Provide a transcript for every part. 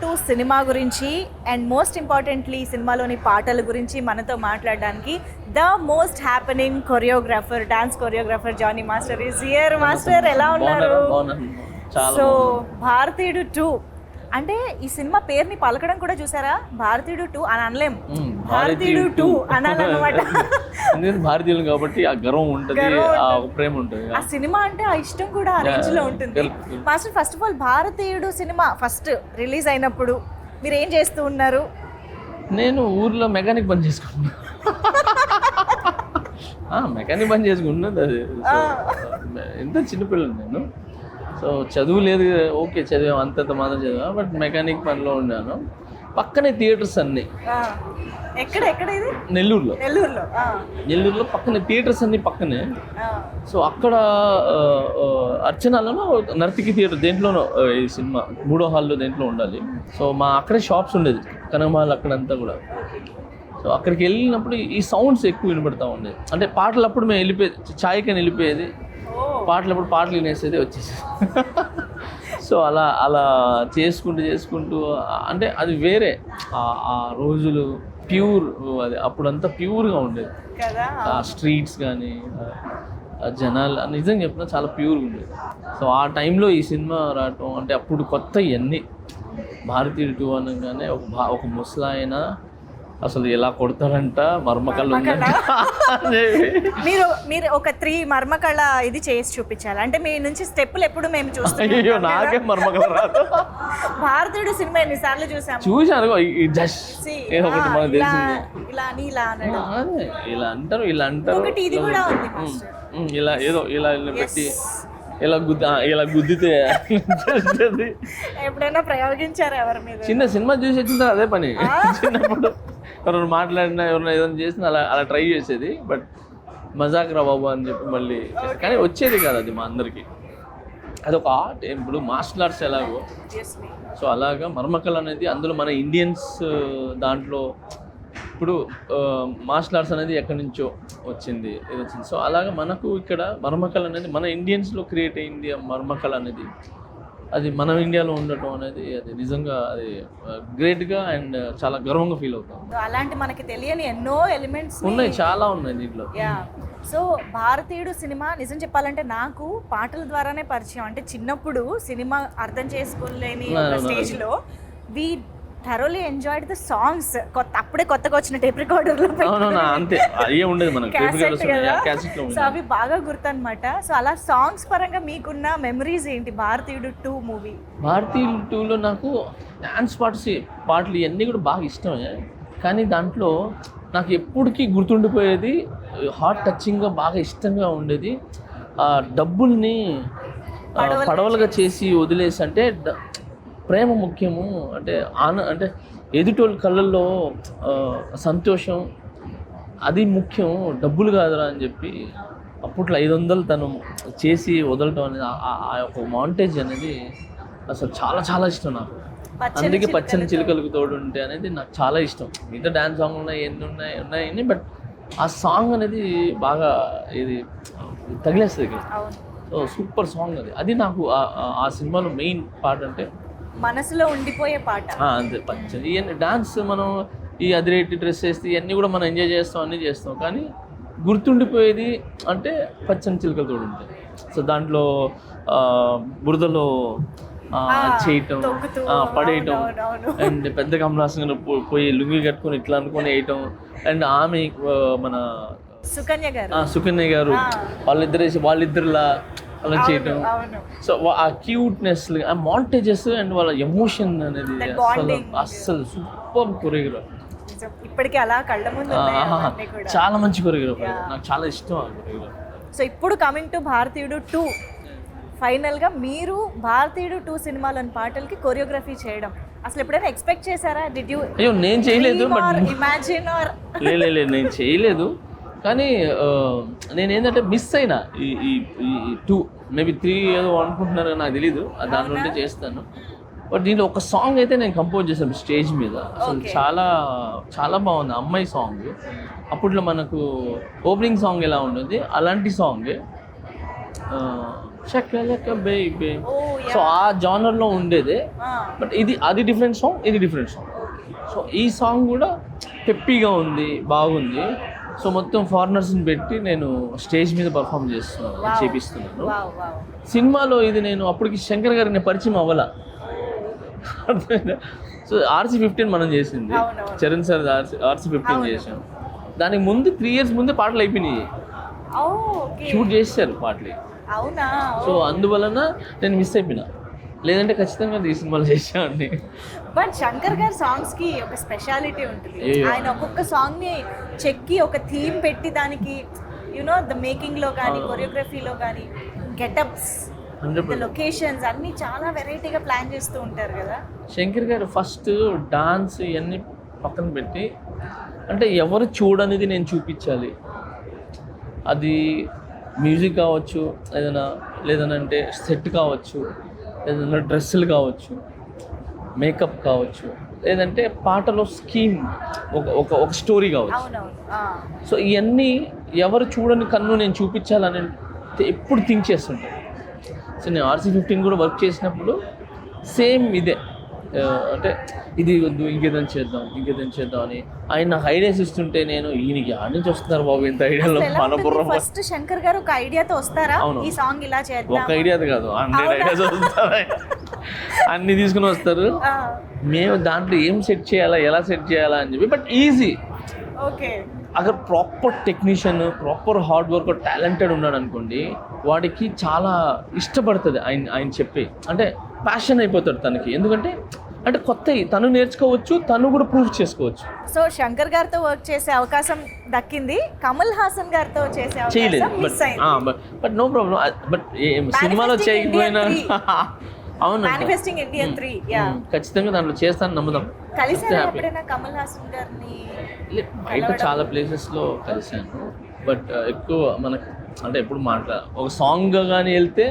Two cinema గురించి and most importantly సినిమాలోని పాటల గురించి మనతో మాట్లాడడానికి the most happening choreographer dance choreographer Jani master is here master ఎలా ఉన్నారు? సో. భారతీయుడు టూ అంటే ఈ సినిమా పేరుని పలకడం కూడా చూసారా? భారతీయుడు టూ అని అనలేం. మ్మ్. భారతీయుడు టూ. అనాలన్నమాట. భారతీయులు కాబట్టి ఆ గర్వం ఉంటుంది ఆ. ప్రేమ ఉంటుంది ఆ సినిమా అంటే ఆ ఇష్టం కూడా ఆ రేంజ్లో ఉంటుంది. Master first of all Bharateeyudu cinema first release అయినప్పుడు మీరు ఏం చేస్తూ ఉన్నారు? నేను ఊర్లో మెకానిక్ పని చేసుకున్నా మెకానిక్ పని చేసుకున్నది అది. ఎంత చిన్నపిల్లలు నేను. సో చదువు లేదు ఓకే చదివాం అంతంత మాత్రం చదివా బట్ మెకానిక్ పనిలో ఉన్నాను. పక్కనే థియేటర్స్ అన్నీ. ఎక్కడ ఎక్కడ ఇది? నెల్లూరులో. నెల్లూరులో నెల్లూరులో పక్కనే థియేటర్స్ అన్నీ పక్కనే. సో అక్కడ అర్చనాలోనో నర్తికి థియేటర్ దేంట్లోనో ఈ సినిమా మూడో హాల్లో దేంట్లో ఉండాలి. సో మా అక్కడే షాప్స్ ఉండేది కనకమాల్ అక్కడంతా కూడా. సో అక్కడికి వెళ్ళినప్పుడు ఈ సౌండ్స్ ఎక్కువ వినపడతా ఉండేది అంటే పాటలు అప్పుడు మేము వెళ్ళిపోయేది ఛాయ్కని వెళ్ళిపోయేది. పాటలు అప్పుడు పాటలు వినేసేది వచ్చేసి సో అలా అలా చేసుకుంటూ చేసుకుంటూ అంటే అది వేరే. ఆ- రోజులు ప్యూర్ అది అప్పుడంతా ప్యూర్గా ఉండేది. ఆ స్ట్రీట్స్ కానీ ఆ జనాలు నిజంగా చెప్పిన చాలా ప్యూర్గా ఉండేది. సో ఆ టైంలో ఈ సినిమా రావటం అంటే అప్పుడు కొత్త ఇవన్నీ భారతీయుడు టూ అనగానే ఒక ఒక ముసలాయన అసలు ఎలా కొడతారంట అనేవి. మీరు మీరు ఒక త్రీ మర్మకళ ఇది చేసి చూపించాలి. అంటే మీ నుంచి స్టెప్పులు ఎప్పుడు మేము చూస్తాం నాకే మర్మకళ రాదు. భారతీయుడు సినిమా ఎన్నిసార్లు See, ఏదో ఒకటి ఇలా అని ఇలా ఇలా అంటారు ఇలా అంటారు. ఒకటి ఇది కూడా ఉంది ఇలా ఏదో ఇలా పెట్టి ఇలా గుద్ద ఇలా గుద్దితే. ఎప్పుడైనా ప్రయోగించారు ఎవరి మీద? చిన్న సినిమా చూసి వచ్చిన అదే పని. చిన్నప్పుడు ఎవరైనా మాట్లాడినా ఎవరైనా ఏదైనా చేసినా అలా అలా ట్రై చేసేది. బట్ మజాక్ రా బాబు అని చెప్పి మళ్ళీ. కానీ వచ్చేది కాదు అది మా అందరికి. అది ఒక ఆర్ట్. ఇప్పుడు మార్షల్ ఆర్ట్స్ ఎలాగో. సో అలాగా మర్మకళ అనేది అందులో మన ఇండియన్స్ దాంట్లో ఇప్పుడు మార్షల్ ఆర్ట్స్ అనేది ఎక్కడి నుంచో వచ్చింది ఇది వచ్చింది. సో అలాగా మనకు ఇక్కడ మర్మకళ అనేది మన ఇండియన్స్లో క్రియేట్ అయింది ఆ మర్మకళ అనేది. అది మన ఇండియాలో ఉండటం అనేది అది నిజంగా అది గ్రేట్గా అండ్ చాలా గర్వంగా ఫీల్ అవుతాం అలాంటి మనకి తెలియని ఎన్నో ఎలిమెంట్స్ ఉన్నాయి చాలా ఉన్నాయి దీంట్లో. యా. సో భారతీయుడు సినిమా నిజం చెప్పాలంటే నాకు పాటల ద్వారానే పరిచయం. అంటే చిన్నప్పుడు సినిమా అర్థం చేసుకోలేని ఒక అవును, స్టేజ్లో we thoroughly enjoyed the songs కొత్త అప్పుడే కొత్తగా వచ్చిన టేప్ రికార్డర్లో అంతే. అయ్యే ఉండేది మనకు. సో అవి బాగా గుర్తనమాట సో అలా సాంగ్స్ పరంగా మీకున్న మెమరీస్ ఏంటి? భారతీయుడు టూ మూవీ భారతీయులు టూలో నాకు డ్యాన్స్ పార్ట్స్ పాటలు ఇవన్నీ కూడా బాగా ఇష్టమే. కానీ దాంట్లో నాకు ఎప్పటికీ గుర్తుండిపోయేది హార్ట్ టచింగ్గా బాగా ఇష్టంగా ఉండేది ఆ డబ్బుల్ని పడవలుగా చేసి. వదిలేసి అంటే ప్రేమ ముఖ్యము అంటే ఆన అంటే ఎదుటోళ్ళ కళ్ళల్లో సంతోషం అది ముఖ్యం డబ్బులు కాదురా అని చెప్పి అప్పట్లో ఐదు వందలు తను చేసి వదలటం అనేది ఆ- యొక్క మాంటేజ్ అనేది అసలు చాలా చాలా ఇష్టం నాకు. అందుకే పచ్చని. చిలుకలకు తోడు ఉంటే అనేది నాకు చాలా ఇష్టం. మిగతా డ్యాన్స్ సాంగ్ ఉన్నాయి ఎన్ని ఉన్నాయి ఉన్నాయి బట్ ఆ సాంగ్ అనేది బాగా ఇది తగిలేస్తుంది సో సూపర్ సాంగ్ అది. అది నాకు ఆ సినిమాలో మెయిన్ పార్ట్ అంటే మనసులో ఉండిపోయే పాట. అంతే. ఇవన్నీ డాన్స్ మనం ఈ అదిరేటి డ్రెస్ వేస్తే ఇవన్నీ కూడా మనం ఎంజాయ్ చేస్తాం అన్నీ చేస్తాం. కానీ గుర్తుండిపోయేది అంటే పచ్చని చిలుకలతో ఉంటాయి సో దాంట్లో బురదలో చేయటం పడేయటం. అండ్ పెద్ద కమలాసన్ పోయి లుంగి కట్టుకొని ఇట్లా అనుకొని వేయటం. అండ్ ఆమె మన సుకన్య గారు. సుకన్య గారు. వాళ్ళిద్దరు వాళ్ళిద్దరులా అలా చేయటం. సో ఆ క్యూట్నెస్ ఆ మాంటేజెస్ అండ్ వాళ్ళ ఎమోషన్ అనేది అసలు. అస్సలు సూపర్ కొరియోగ్రాఫ్. ఇప్పటికీ అలా కళ్ళ ముందు చాలా మంచి కొరియోగ్రాఫ్ Yeah. నాకు చాలా ఇష్టం ఆ సో ఇప్పుడు కమింగ్ టు భారతీయుడు టూ ఫైనల్గా మీరు భారతీయుడు టూ సినిమాలోని పాటలకి కొరియోగ్రఫీ చేయడం. అసలు ఎప్పుడైనా ఎక్స్పెక్ట్ చేశారా? డిడ్ యూ అయ్యో నేను చేయలేదు బట్ ఇమాజిన్ ఆర్ లే లే, లే, నేను చేయలేదు. కానీ నేను ఏంటంటే మిస్ అయినా ఈ ఈ టూ మేబీ త్రీ ఏదో అనుకుంటున్నారు నాకు తెలీదు. దాంట్లో ఉంటే చేస్తాను. బట్ దీంట్లో ఒక సాంగ్ అయితే నేను కంపోజ్ చేశాను స్టేజ్ మీద. అసలు. చాలా చాలా బాగుంది. అమ్మాయి సాంగ్ అప్పట్లో మనకు ఓపెనింగ్ సాంగ్ ఎలా ఉంటుంది? అలాంటి సాంగ్ బేబీ సో ఆ జానర్లో ఉండేదే. బట్ ఇది అది డిఫరెంట్ సాంగ్ ఇది డిఫరెంట్ సాంగ్ సో ఈ సాంగ్ కూడా పెప్పీగా ఉంది బాగుంది. సో మొత్తం ఫారినర్స్ని పెట్టి నేను స్టేజ్ మీద పర్ఫామ్ చేస్తున్నాను. చేపిస్తున్నాను. సినిమాలో ఇది నేను అప్పటికి శంకర్ గారికి నేను పరిచయం అవ్వాల. సో ఆర్సీ ఫిఫ్టీన్ మనం చేసింది. Charan sir RC RC fifteen. చేసాం దానికి ముందు త్రీ ఇయర్స్ ముందే పాటలు అయిపోయినాయి. షూట్ చేశారు పాటలు. సో అందువలన నేను మిస్ అయిపోయినా. లేదంటే ఖచ్చితంగా ఈ సినిమాలో చేసామండి బట్ శంకర్ గారి సాంగ్స్కి ఒక స్పెషాలిటీ ఉంటుంది. ఆయన ఒక్కొక్క సాంగ్ని చెక్కి ఒక థీమ్ పెట్టి దానికి యునో ద మేకింగ్లో కానీ. కొరియోగ్రఫీలో కానీ గెటప్స్ లొకేషన్స్ అన్ని చాలా వెరైటీగా ప్లాన్ చేస్తూ ఉంటారు కదా. శంకర్ గారు ఫస్ట్ డాన్స్ ఇవన్నీ పక్కన పెట్టి అంటే ఎవరు చూడనిది నేను చూపించాలి. అది మ్యూజిక్ కావచ్చు ఏదైనా లేదనంటే సెట్ కావచ్చు ఏదైనా డ్రెస్సులు కావచ్చు మేకప్ కావచ్చు లేదంటే పాటలో స్కీమ్ ఒక ఒక ఒక స్టోరీ కావచ్చు. సో ఇవన్నీ ఎవరు చూడని కన్ను నేను చూపించాలని ఎప్పుడు థింక్ చేస్తుంటాను సో నేను ఆర్సీ ఫిఫ్టీన్ కూడా వర్క్ చేసినప్పుడు సేమ్ ఇదే. అంటే ఇది వద్దు ఇంకేదైనా చేద్దాం ఇంకేదైనా చేద్దాం అని ఆయన నాకు ఐడియాస్ ఇస్తుంటే నేను ఈయనకి ఆడ నుంచి వస్తున్నారు బాబు ఇంత ఐడియాలో మన బుర్ర ఫస్ట్ శంకర్ గారు ఒక ఐడియాతో వస్తారా. ఈ సాంగ్ ఇలా ఒక చేద్దాం ఐడియా కాదు హండ్రెడ్ ఐడియాస్ వస్తారు? అన్ని తీసుకుని వస్తారు. మేము దాంట్లో ఏం సెట్ చేయాలా ఎలా సెట్ చేయాలా అని చెప్పి బట్ ఈజీ ఓకే. అక్కడ proper technician proper hard work talented ఉన్నాడు అనుకోండి వాడికి చాలా ఇష్టపడుతుంది ఆయన ఆయన చెప్పి. అంటే ప్యాషన్ అయిపోతాడు తనకి. ఎందుకంటే అంటే కొత్త తను నేర్చుకోవచ్చు తను కూడా ప్రూఫ్ చేసుకోవచ్చు. సో శంకర్ గారితో వర్క్ చేసే అవకాశం దక్కింది కమల్ హాసన్ గారితో చేసే చేయలేదు but but no problem but సినిమాలో చేయకపోయినా అవును. మేనిఫెస్టింగ్ ఇండియన్ త్రీ యా ఖచ్చితంగా దాంట్లో చేస్తాను నమ్ముదాం. happy. ఎప్పుడైనా కమల్ హాసన్ గారిని బయట చాలా ప్లేసెస్లో కలిశాను బట్ ఎక్కువ మనకు అంటే ఎప్పుడు మాట్లా ఒక సాంగ్ కానీ వెళ్తే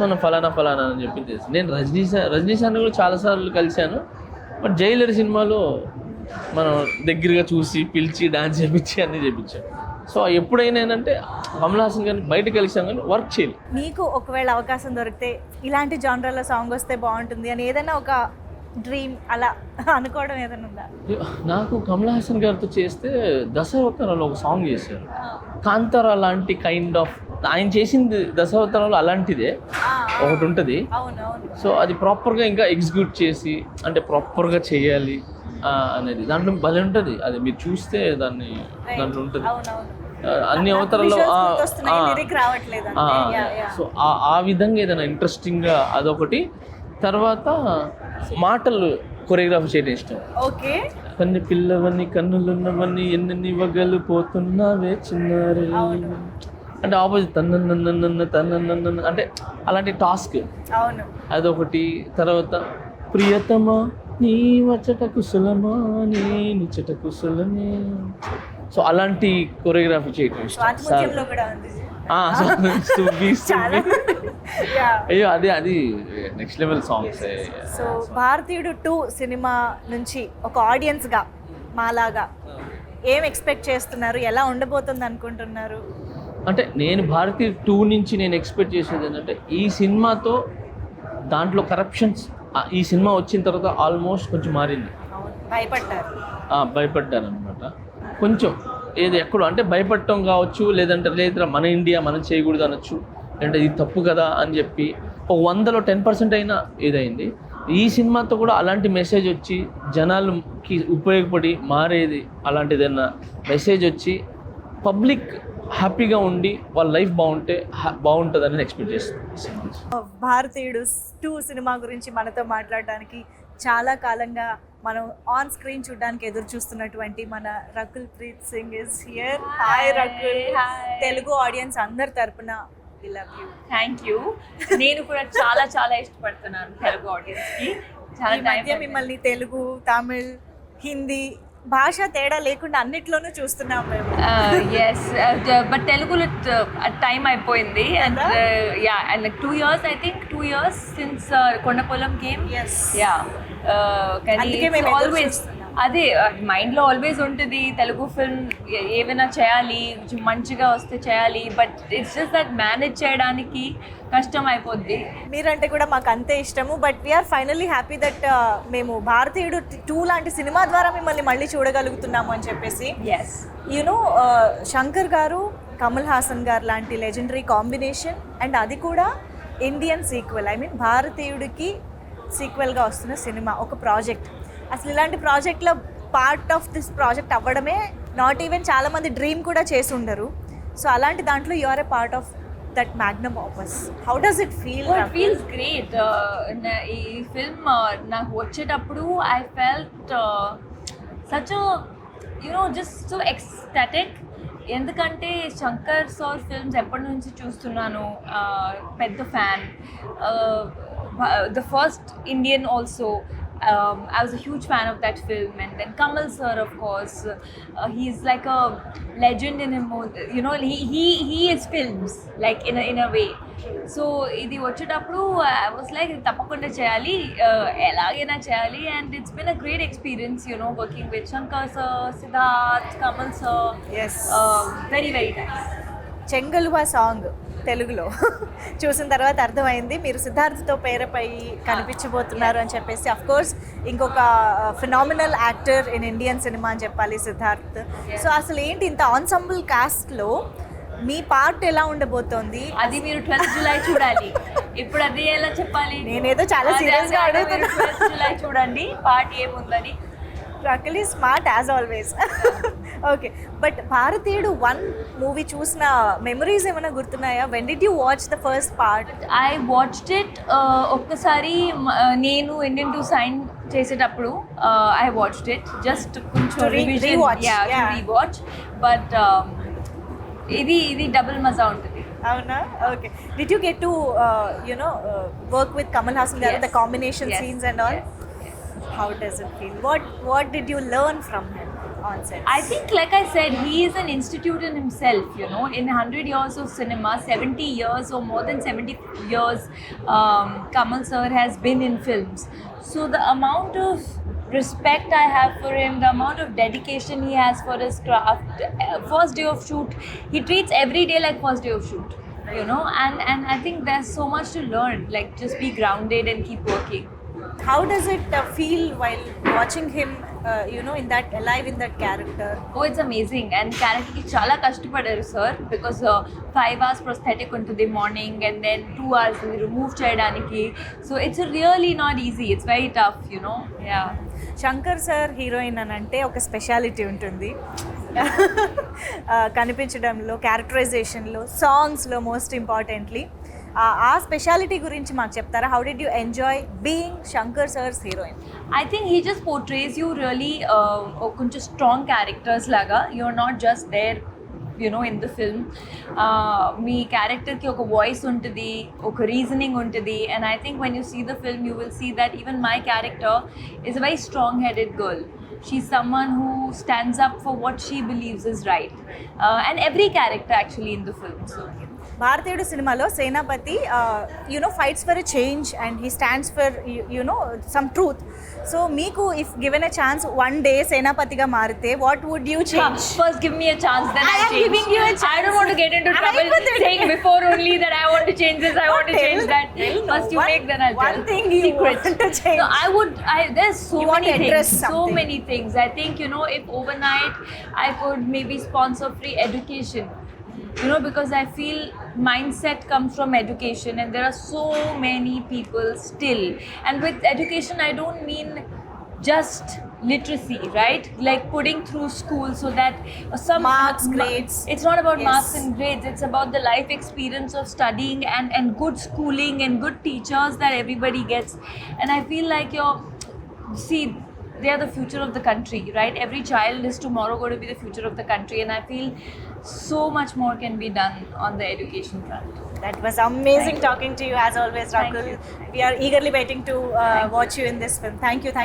మనం ఫలానా ఫలానా అని చెప్పి తెలుసు. నేను రజనీ రజనీ సార్ని కూడా చాలాసార్లు కలిశాను. బట్ జైలర్ సినిమాలో మనం దగ్గరగా చూసి పిలిచి డాన్స్ చేపించి అన్నీ చేపించాను సో ఎప్పుడైనా ఏంటంటే కమల్ హాసన్ గారిని బయట కలిసాం కానీ వర్క్ చేయలేదు. మీకు ఒకవేళ అవకాశం దొరికితే ఇలాంటి జానరాలో సాంగ్ వస్తే బాగుంటుంది అని ఏదైనా ఒక డ్రీమ్ అలా అనుకోవడం ఏదైనా ఉందా? నాకు కమల్ హాసన్ గారితో చేస్తే దశావతారాలు ఒక సాంగ్ చేశారు. కాంతారా లాంటి కైండ్ ఆఫ్ ఆయన చేసింది దశావతారాలు అలాంటిదే. ఒకటి ఉంటుంది. సో అది ప్రాపర్గా ఇంకా ఎగ్జిక్యూట్ చేసి అంటే ప్రాపర్గా చేయాలి అనేది. దాంట్లో భలే ఉంటుంది. అది మీరు చూస్తే దాన్ని దాంట్లో ఉంటుంది. అన్ని అవతారాల్లో. సో ఆ- ఆ విధంగా ఏదైనా ఇంట్రెస్టింగ్గా అదొకటి. తర్వాత మాటలు కొరియోగ్రాఫ్ చేయడం ఇష్టం. ఓకే. కన్ని పిల్లవని కన్నులున్నవని ఎన్నెన్ని వగలు పోతున్నావే చిన్నారి. అంటే ఆపోజిట్ తన్న తన్న అంటే అలాంటి టాస్క్ అవును. అదొకటి. తర్వాత ప్రియతమా నీ వచ్చట కుశలమా నీ నిచ్చట కుశలమే. సో అలాంటి కొరియోగ్రఫీ Yeah. అయ్యో అది అది next level songs so Bharateeyudu two cinema నుంచి ఒక ఆడియన్స్గా మాలాగా ఏం ఎక్స్పెక్ట్ చేస్తున్నారు? ఎలా ఉండబోతుంది అనుకుంటున్నారు? అంటే నేను భారతీయ టూ నుంచి నేను ఎక్స్పెక్ట్ చేసేది ఏంటంటే ఈ సినిమాతో దాంట్లో కరప్షన్స్ ఈ సినిమా వచ్చిన తర్వాత ఆల్మోస్ట్ కొంచెం మారింది. భయపడ్డారు. భయపడ్డారు అనమాట కొంచెం ఏది ఎక్కడో అంటే భయపడటం కావచ్చు లేదంటే లేదంటే మన ఇండియా మనం చేయకూడదు అనొచ్చు. లేదంటే ఇది తప్పు కదా అని చెప్పి ఒక వందలో టెన్ పర్సెంట్ అయినా ఇదైంది ఈ సినిమాతో కూడా అలాంటి మెసేజ్ వచ్చి జనాలకి ఉపయోగపడి మారేది అలాంటిదైనా మెసేజ్ వచ్చి పబ్లిక్ హ్యాపీగా ఉండి వాళ్ళ లైఫ్ బాగుంటే బాగుంటుందని ఎక్స్పెక్ట్ చేస్తున్నాను భారతీయుడు టూ సినిమా గురించి మనతో మాట్లాడడానికి చాలా కాలంగా మనం ఆన్ స్క్రీన్ చూడడానికి ఎదురు చూస్తున్నటువంటి మన Rakul Preet Singh is here hi Rakul. Telugu audience అందరి తరపున లవ్ యూ థ్యాంక్ యూ నేను కూడా చాలా చాలా ఇష్టపడుతున్నాను తెలుగు ఆడియన్స్కి. చాలా మిమ్మల్ని తెలుగు తమిళ్ హిందీ భాష తేడా లేకుండా అన్నిట్లోనూ చూస్తున్నాం మేము. ఎస్ బట్ తెలుగులో టైం అయిపోయింది. And yeah and like two years I think two years since Kondapolam game yeah కానీ ఆల్వేస్. అదే మైండ్లో ఆల్వేస్ ఉంటుంది తెలుగు ఫిల్మ్ ఏమైనా చేయాలి మంచిగా వస్తే చేయాలి but it's just that manage చేయడానికి కష్టం అయిపోద్ది మీరంటే కూడా మాకు అంతే ఇష్టము but we're finally happy that మేము భారతీయుడు టూ లాంటి సినిమా ద్వారా మిమ్మల్ని మళ్ళీ చూడగలుగుతున్నాము అని చెప్పేసి. ఎస్ యూనో శంకర్ గారు కమల్ హాసన్ గారు లాంటి లెజెండరీ కాంబినేషన్ అండ్ అది కూడా ఇండియన్ సీక్వెల్ ఐ మీన్ భారతీయుడికి సీక్వెల్గా వస్తున్న సినిమా ఒక ప్రాజెక్ట్ అసలు ఇలాంటి ప్రాజెక్ట్లో పార్ట్ ఆఫ్ దిస్ ప్రాజెక్ట్ అవ్వడమే నాట్ ఈవెన్ చాలామంది డ్రీమ్ కూడా చేసి ఉండరు సో అలాంటి దాంట్లో you are a part of that magnum opus how does it feel it feels great ఈ ఫిల్మ్ నాకు వచ్చేటప్పుడు I felt such you know just so ecstatic ఎందుకంటే శంకర్ సార్ ఫిల్మ్స్ ఎప్పటి నుంచి చూస్తున్నాను uh, పెద్ద fan the first Indian also um, I was a huge fan of that film, and then Kamal sir, of course, uh, he's like a legend in him. You know, he he he is films like in a, in a way. So ఇది వచ్చేటప్పుడు I was like తప్పకుండా చేయాలి uh, ఎలాగైనా చేయాలి and it's been a great experience you know working with Shankar sir Siddharth Kamal sir very very nice Chengaluva song తెలుగులో. చూసిన తర్వాత అర్థమైంది మీరు సిద్ధార్థ్తో పేరపై కనిపించబోతున్నారు అని చెప్పేసి. అఫ్ కోర్స్ ఇంకొక phenomenal actor in Indian cinema అని చెప్పాలి సిద్ధార్థ్. సో అసలు ఏంటి ఇంత ఆన్సంబుల్ కాస్ట్లో మీ పార్ట్ ఎలా ఉండబోతోంది? అది మీరు ట్వెల్త్ జూలై చూడాలి. ఇప్పుడు అది ఎలా చెప్పాలి? నేనేదో చాలా serious గా అడుగుతున్నా. మీరు 12th జూలై చూడండి పార్ట్ ఏముందని. రకలీ smart as always okay but Bharateeyudu one movie చూసిన మెమరీస్ ఏమైనా గుర్తున్నాయా? When did you watch the first part I watched it ఒక్కసారి uh, నేను ఇండియన్ టు సైన్ చేసేటప్పుడు ఐ వాచ్డ్ ఇట్ జస్ట్ కొంచెం. రీవాచ్ బట్ um, ఇది ఇది డబుల్ మజా ఉంటుంది. అవునా? Okay did you get to you know work with Kamal Haasan గారు? The. Combination. Scenes and all. How does it feel what what did you learn from him I think, like I said, he is an institute in himself. You know, in 100 years of cinema, 70 years or more than 70 years, um, Kamal sir has been in films. So the amount of respect I have for him, the amount of dedication he has for his craft. Eh, first day of shoot, he treats every day like first day of shoot. You know, and and I think there's so much to learn. Like just be grounded and keep working. How does it feel while watching him you know in that alive in that character oh it's amazing and క్యారెక్టర్కి చాలా కష్టపడారు sir because five hours prosthetic ఉంటుంది morning and then two hours remove చేయడానికి. So it's really not easy it's very tough you know yeah Shankar sir heroine అని అంటే ఒక speciality ఉంటుంది. ఆ, కనిపించడంలో క్యారెక్టరైజేషన్లో సాంగ్స్లో మోస్ట్ ఇంపార్టెంట్లీ ఆ స్పెషాలిటీ గురించి మాకు చెప్తారా? How did you enjoy being Shankar sir's heroine I think he just portrays you really కొంచెం స్ట్రాంగ్ క్యారెక్టర్స్ లాగా you're not just there you know in the film మీ క్యారెక్టర్కి ఒక వాయిస్ ఉంటుంది ఒక రీజనింగ్ ఉంటుంది. And I think when you see the film you will see that even my character is a very strong headed girl she's someone who stands up for what she believes is right. Uh, and every character actually in the film so. Bharateeyudu సినిమాలో Senapathi you know fights for a change and he stands for you know some truth so మీకు if given a chance one day సేనాపతిగా మారితే what would you change First, give me a chance, then I I, am change. giving you a I chance. don't want to get into I trouble put it- saying before only that I want to change this, I want to Tell- change that. tell no. First, you One- make, then I'll one tell. thing you Secret. want to change. No, I would. I there's so You want many to things. address So something. many things. I think you know if overnight I could maybe sponsor free education. you know, because I feel mindset comes from education, and there are so many people still. And with education, I don't mean just literacy, right? Like putting through school so that some Marks, ma- grades. It's not about Yes. marks and grades. It's about the life experience of studying and and good schooling and good teachers that everybody gets. And I feel like you're see they are the future of the country right every child is tomorrow going to be the future of the country and i feel so much more can be done on the education front That was amazing Thank you. talking to you as always, Rakul. We are eagerly waiting to uh, Thank you. watch you in this film. Thank you. Thank